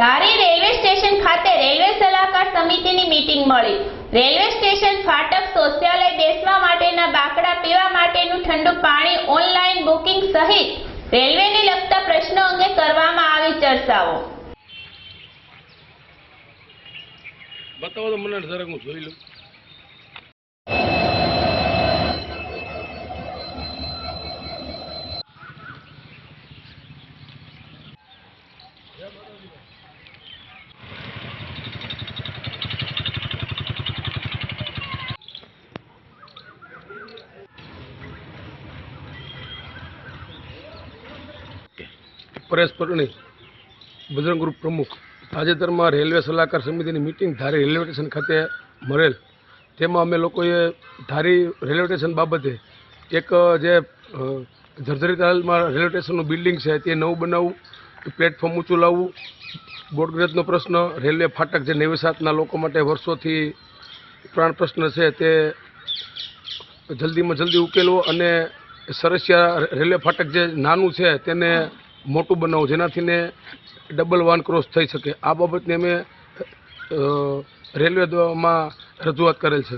ધારી railway station ખાતે railway સલાહકાર સમિતિની મીટિંગ મળી. રેલવે સ્ટેશન ફાટક શૌચાલય બેસવા માટેના બાકડા પીવા માટેનું ઠંડુ પાણી ઓનલાઈન બુકિંગ સહિત રેલવેને લગતા પ્રશ્નો અંગે કરવામાં આવી ચર્ચાઓ. બતાવો તો મને જરાક હું પરેશ પરણી બજરંગ ગ્રુપ પ્રમુખ. તાજેતરમાં રેલવે સલાહકાર સમિતિની મિટિંગ ધારી રેલવે સ્ટેશન ખાતે મળેલ. તેમાં અમે લોકોએ ધારી રેલવે સ્ટેશન બાબતે એક જે જર્જરિત હાલમાં રેલવે સ્ટેશનનું બિલ્ડિંગ છે તે નવું બનાવવું, પ્લેટફોર્મ ઊંચું લાવવું. બોર્ડગ્રેજનો પ્રશ્ન, રેલવે ફાટક જે નેવેસાતના લોકો માટે વર્ષોથી પ્રાણ પ્રશ્ન છે તે જલ્દીમાં જલ્દી ઉકેલવો અને સરસિયા રેલવે ફાટક જે નાનું છે તેને મોટું બનાવવું જેનાથી ને ડબલ વાન ક્રોસ થઈ શકે. આ બાબતને અમે અ, રેલવે દ્વારા રજૂઆત કરેલ છે.